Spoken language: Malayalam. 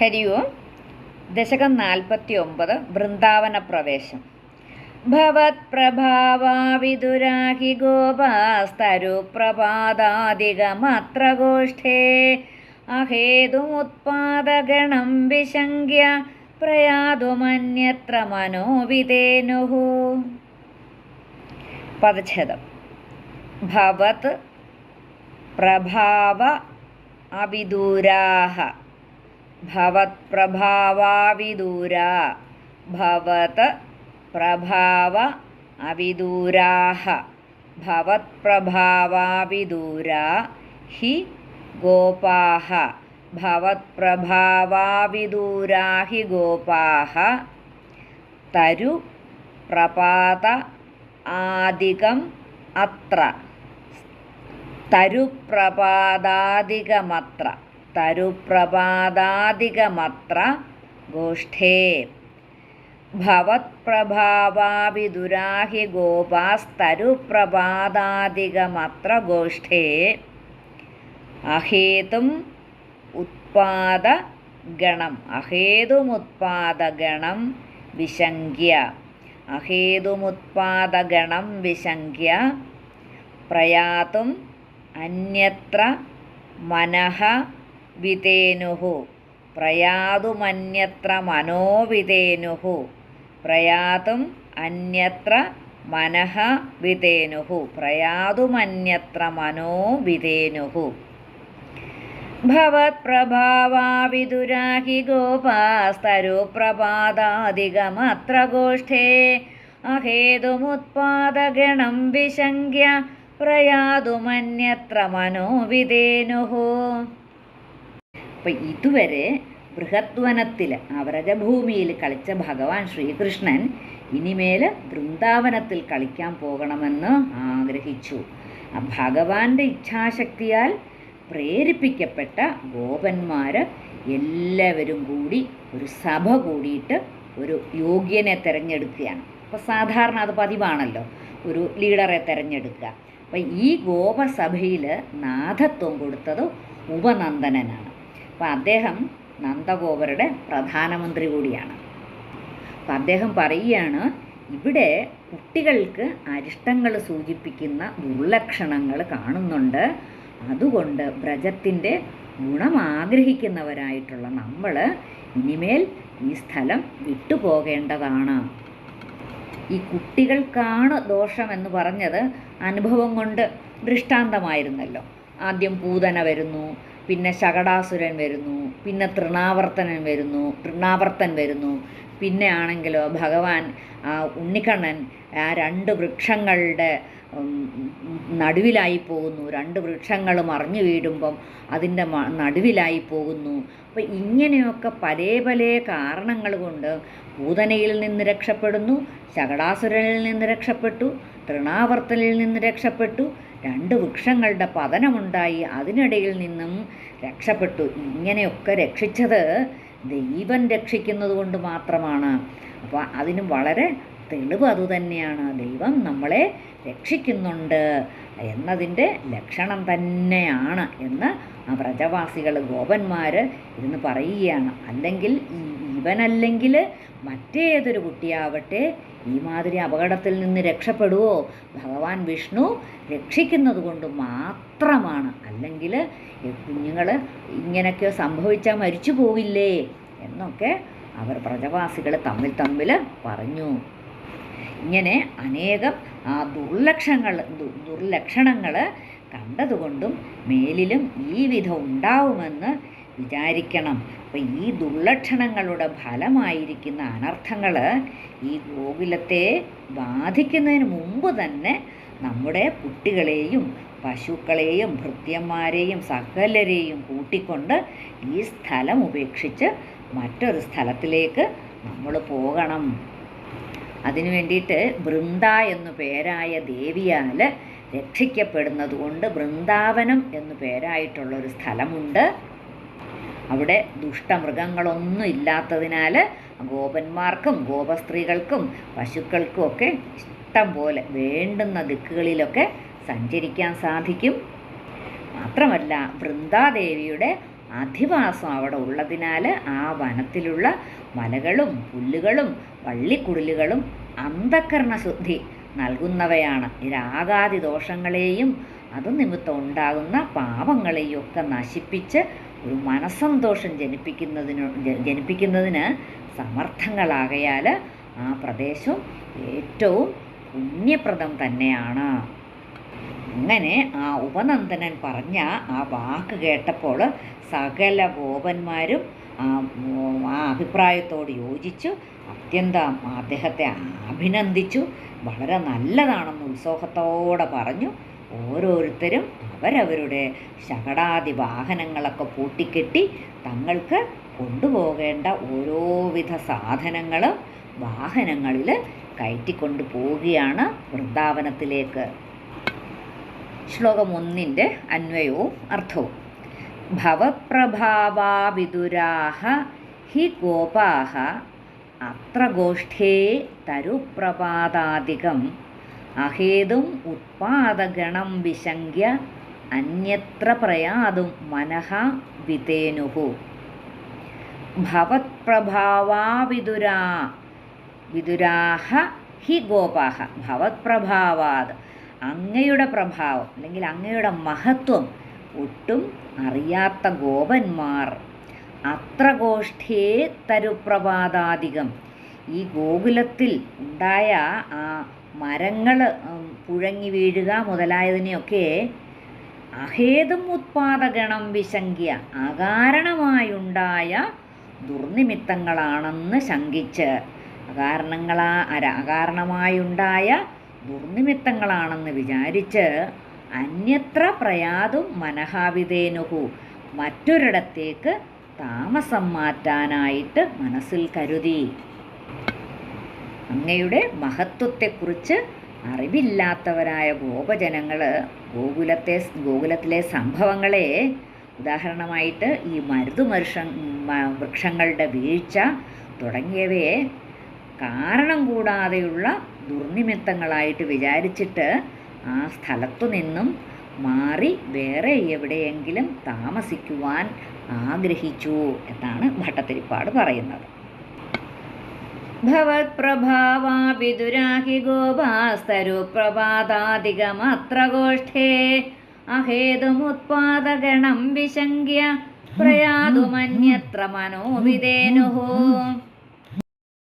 ഹരി ഓം ദശകം നാൽപ്പത്തി ഒമ്പത് വൃന്ദാവന പ്രവേശം. ഭവത്പ്രഭാവാവിദുരാഹി ഗോപാസ്തരുപ്രപാദാദികമത്ര ഗോഷ്ഠേ അഹേതുമുത്പാദഗണം വിശങ്ക്യ പ്രയാതുമന്യത്ര മനോവിതേനുः പദച്ഛേദം. ഭവത് പ്രഭാവ അവിദൂരാഹ ഭവത്പ്രഭാവാവിദൂരാ. ഭവത് പ്രഭാവ അവിദൂരാഹ. ഭവത്പ്രഭാവാവിദൂരാ ഹി ഗോപാഹ. ഭവത്പ്രഭാവാവിദൂരാ ഹി ഗോപാഹ. തരു പ്രപാത ആദികം അത്ര. തരുപ്രപാദാദികമത്ര തരുപ്രപാദാദികമത്ര ഗോഷ്ഠേ. ഭവത്പ്രഭാവാവിദുരാഹി ഗോപാസ്തരുപ്രപാദാദികമത്ര ഗോഷ്ഠേ. അഹേതും ഉത്പാദഗണം. അഹേതുമുത്പാദഗണം വിശങ്ക്യ അഹേതുമുത്പാദഗണം വിശങ്ക്യ പ്രയാതും അന്യത്ര മനഃ വിതേനുഃ പ്രയാതുമന്യത്ര മനോവിതേനുഃ പ്രയാതും അന്യത്ര മനഃ വിതേനുഃ പ്രയാതുമന്യത്ര മനോവിതേനുഃ ഭവത്പ്രഭാവാവിദുരാഹി ഗോപാസ്തരുപ്രപാദാദികമത്ര ഗോഷ്ഠേ. അഹേതുമുത്പാദഗണം വിശങ്ക്യ പ്രയാതുമന്യത്ര മനോവിതേനുഃ അപ്പം ഇതുവരെ ബൃഹദ്വനത്തിൽ അവരജഭൂമിയിൽ കളിച്ച ഭഗവാൻ ശ്രീകൃഷ്ണൻ ഇനിമേൽ വൃന്ദാവനത്തിൽ കളിക്കാൻ പോകണമെന്ന് ആഗ്രഹിച്ചു. ഭഗവാന്റെ ഇച്ഛാശക്തിയാൽ പ്രേരിപ്പിക്കപ്പെട്ട ഗോപന്മാർ എല്ലാവരും കൂടി ഒരു സഭ കൂടിയിട്ട് ഒരു യോഗ്യനെ തിരഞ്ഞെടുക്കുകയാണ്. അപ്പോൾ സാധാരണ അത് പതിവാണല്ലോ ഒരു ലീഡറെ തിരഞ്ഞെടുക്കുക. അപ്പം ഈ ഗോപസഭയിൽ നാഥത്വം കൊടുത്തത് ഉപനന്ദനനാണ്. അപ്പം അദ്ദേഹം നന്ദഗോപരുടെ പ്രധാനമന്ത്രി കൂടിയാണ്. അപ്പം അദ്ദേഹം പറയുകയാണ് ഇവിടെ കുട്ടികൾക്ക് അരിഷ്ടങ്ങൾ സൂചിപ്പിക്കുന്ന ദുർലക്ഷണങ്ങൾ കാണുന്നുണ്ട്. അതുകൊണ്ട് വ്രജത്തിന്റെ ഗുണം ആഗ്രഹിക്കുന്നവരായിട്ടുള്ള നമ്മൾ ഇനിമേൽ ഈ സ്ഥലം വിട്ടുപോകേണ്ടതാണ്. ഈ കുട്ടികൾക്കാണ് ദോഷമെന്ന് പറഞ്ഞത് അനുഭവം കൊണ്ട് ദൃഷ്ടാന്തമായിരുന്നല്ലോ. ആദ്യം പൂതന വരുന്നു പിന്നെ ശകടാസുരൻ വരുന്നു പിന്നെ തൃണാവർത്തനൻ വരുന്നു തൃണാവർത്തൻ വരുന്നു. പിന്നെ ആണെങ്കിലോ ഭഗവാൻ ഉണ്ണിക്കണ്ണൻ ആ രണ്ട് വൃക്ഷങ്ങളുടെ നടുവിലായി പോകുന്നു. രണ്ട് വൃക്ഷങ്ങൾ മറിഞ്ഞു വീഴുമ്പം അതിന്റെ നടുവിലായി പോകുന്നു. അപ്പോൾ ഇങ്ങനെയൊക്കെ പല പല കാരണങ്ങൾ കൊണ്ട് പൂതനയിൽ നിന്ന് രക്ഷപ്പെടുന്നു ശകടാസുരനിൽ നിന്ന് രക്ഷപ്പെട്ടു തൃണാവർത്തനിൽ നിന്ന് രക്ഷപ്പെട്ടു രണ്ട് വൃക്ഷങ്ങളുടെ പതനമുണ്ടായി. അതിനിടയിൽ നിന്നും രക്ഷപ്പെട്ടു. ഇങ്ങനെയൊക്കെ രക്ഷിച്ചത് ദൈവം രക്ഷിക്കുന്നത് കൊണ്ട് മാത്രമാണ്. അപ്പോൾ അതിന് വളരെ തെളിവ് അതുതന്നെയാണ് ദൈവം നമ്മളെ രക്ഷിക്കുന്നുണ്ട് എന്നതിന്റെ ലക്ഷണം തന്നെയാണ് എന്ന് ആ വ്രജവാസികൾ ഗോപന്മാർ ഇരുന്ന് പറയുകയാണ്. അല്ലെങ്കിൽ ഇവനല്ലെങ്കിൽ മറ്റേതൊരു കുട്ടിയാവട്ടെ ഈ മാതിരി അപകടത്തിൽ നിന്ന് രക്ഷപ്പെടുവോ? ഭഗവാൻ വിഷ്ണു രക്ഷിക്കുന്നത് കൊണ്ട് മാത്രമാണ്. അല്ലെങ്കിൽ കുഞ്ഞുങ്ങൾ ഇങ്ങനെയൊക്കെ സംഭവിച്ചാൽ മരിച്ചു പോവില്ലേ? എന്നൊക്കെ അവർ പ്രജവാസികൾ തമ്മിൽ തമ്മിൽ പറഞ്ഞു. ഇങ്ങനെ അനേകം ആ ദുർലക്ഷങ്ങൾ ദുർലക്ഷണങ്ങൾ കണ്ടതുകൊണ്ടും മേലിലും ഈ വിധം ഉണ്ടാവുമെന്ന് വിചാരിക്കണം. അപ്പം ഈ ദുർലക്ഷണങ്ങളുടെ ഫലമായിരിക്കുന്ന അനർത്ഥങ്ങൾ ഈ ഗോകുലത്തെ ബാധിക്കുന്നതിന് മുമ്പ് തന്നെ നമ്മുടെ കുട്ടികളെയും പശുക്കളെയും ഭൃത്യന്മാരെയും സകലരെയും കൂട്ടിക്കൊണ്ട് ഈ സ്ഥലം ഉപേക്ഷിച്ച് മറ്റൊരു സ്ഥലത്തിലേക്ക് നമ്മൾ പോകണം. അതിനു വേണ്ടിയിട്ട് ബൃന്ദ എന്നു പേരായ ദേവിയാൽ രക്ഷിക്കപ്പെടുന്നത് കൊണ്ട് ബൃന്ദാവനം എന്നു പേരായിട്ടുള്ളൊരു സ്ഥലമുണ്ട്. അവിടെ ദുഷ്ടമൃഗങ്ങളൊന്നും ഇല്ലാത്തതിനാൽ ഗോപന്മാർക്കും ഗോപസ്ത്രീകൾക്കും പശുക്കൾക്കും ഒക്കെ ഇഷ്ടം പോലെ വേണ്ടുന്ന ദിക്കുകളിലൊക്കെ സഞ്ചരിക്കാൻ സാധിക്കും. മാത്രമല്ല വൃന്ദാദേവിയുടെ അധിവാസം അവിടെ ഉള്ളതിനാൽ ആ വനത്തിലുള്ള മലകളും പുല്ലുകളും വള്ളിക്കുടലുകളും അന്ധക്കരണ ശുദ്ധി നൽകുന്നവയാണ്. രാഗാദി ദോഷങ്ങളെയും അത് നിമിത്തം ഉണ്ടാകുന്ന പാപങ്ങളെയും ഒക്കെ നശിപ്പിച്ച് ഒരു മനസ്സന്തോഷം ജനിപ്പിക്കുന്നതിന് ജനിപ്പിക്കുന്നതിന് സമർത്ഥങ്ങളാകയാൽ ആ പ്രദേശം ഏറ്റവും പുണ്യപ്രദം തന്നെയാണ്. അങ്ങനെ ആ ഉപനന്ദനൻ പറഞ്ഞ ആ വാക്ക് കേട്ടപ്പോൾ സകല ഗോപന്മാരും ആ അഭിപ്രായത്തോട് യോജിച്ചു. അത്യന്തം അദ്ദേഹത്തെ അഭിനന്ദിച്ചു. വളരെ നല്ലതാണെന്ന് ഉത്സാഹത്തോടെ പറഞ്ഞു. ഓരോരുത്തരും അവരവരുടെ ശകടാതി വാഹനങ്ങളൊക്കെ പൂട്ടിക്കെട്ടി തങ്ങൾക്ക് കൊണ്ടുപോകേണ്ട ഓരോവിധ സാധനങ്ങളും വാഹനങ്ങളിൽ കയറ്റിക്കൊണ്ട് പോവുകയാണ് വൃന്ദാവനത്തിലേക്ക്. ശ്ലോകം ഒന്നിന്റെ അന്വയവും അർത്ഥവും. ഭവപ്രഭാവാവിതുരാഹ ഹി ഗോപാഹ അത്ര ഗോഷ്ഠേ തരുപ്രപാദാദികം അഹേതും ഉത്പാദഗണം വിശങ്ക്യ അന്യത്ര പ്രയാതും മനഃ വിതേനുഹു. ഭവത്പ്രഭാവാവിതുരാ വിതുരാഹ ഹി ഗോപാഹ. ഭവത്പ്രഭാവാത് അങ്ങയുടെ പ്രഭാവം അല്ലെങ്കിൽ അങ്ങയുടെ മഹത്വം ഒട്ടും അറിയാത്ത ഗോപന്മാർ. അത്ര ഗോഷ്ഠേ തരുപ്രഭാതാധികം ഈ ഗോകുലത്തിൽ ഉണ്ടായ ആ മരങ്ങൾ പുഴങ്ങി വീഴുക മുതലായതിനെയൊക്കെ അഹേതും ഉത്പാദകണം വിശങ്കിയ അകാരണമായുണ്ടായ ദുർനിമിത്തങ്ങളാണെന്ന് ശങ്കിച്ച് അകാരണങ്ങളാ അര അകാരണമായുണ്ടായ ദുർനിമിത്തങ്ങളാണെന്ന് വിചാരിച്ച് അന്യത്ര പ്രയാതും മനഹാവിതേനുഹു മറ്റൊരിടത്തേക്ക് താമസം മാറ്റാനായിട്ട് മനസ്സിൽ കരുതി. അങ്ങയുടെ മഹത്വത്തെക്കുറിച്ച് അറിവില്ലാത്തവരായ ഗോപജനങ്ങൾ ഗോകുലത്തെ ഗോകുലത്തിലെ സംഭവങ്ങളെ ഉദാഹരണമായിട്ട് ഈ മരുത് മരുഷ വൃക്ഷങ്ങളുടെ വീഴ്ച തുടങ്ങിയവയെ കാരണം കൂടാതെയുള്ള ദുർനിമിത്തങ്ങളായിട്ട് വിചാരിച്ചിട്ട് ആ സ്ഥലത്തു നിന്നും മാറി വേറെ എവിടെയെങ്കിലും താമസിക്കുവാൻ ആഗ്രഹിച്ചു എന്നാണ് ഭട്ടത്തിരിപ്പാട് പറയുന്നത്. ഭവത്പ്രഭാവാപിതുരാഹി ഗോപാസ്തരുപ്രപാദാധികമത്ര ഗോഷ്ഠേ അഹേതുമുത്പാദഗണം വിശങ്ക്യ പ്രയാതുമന്യത്ര മനോവിധേനുഃ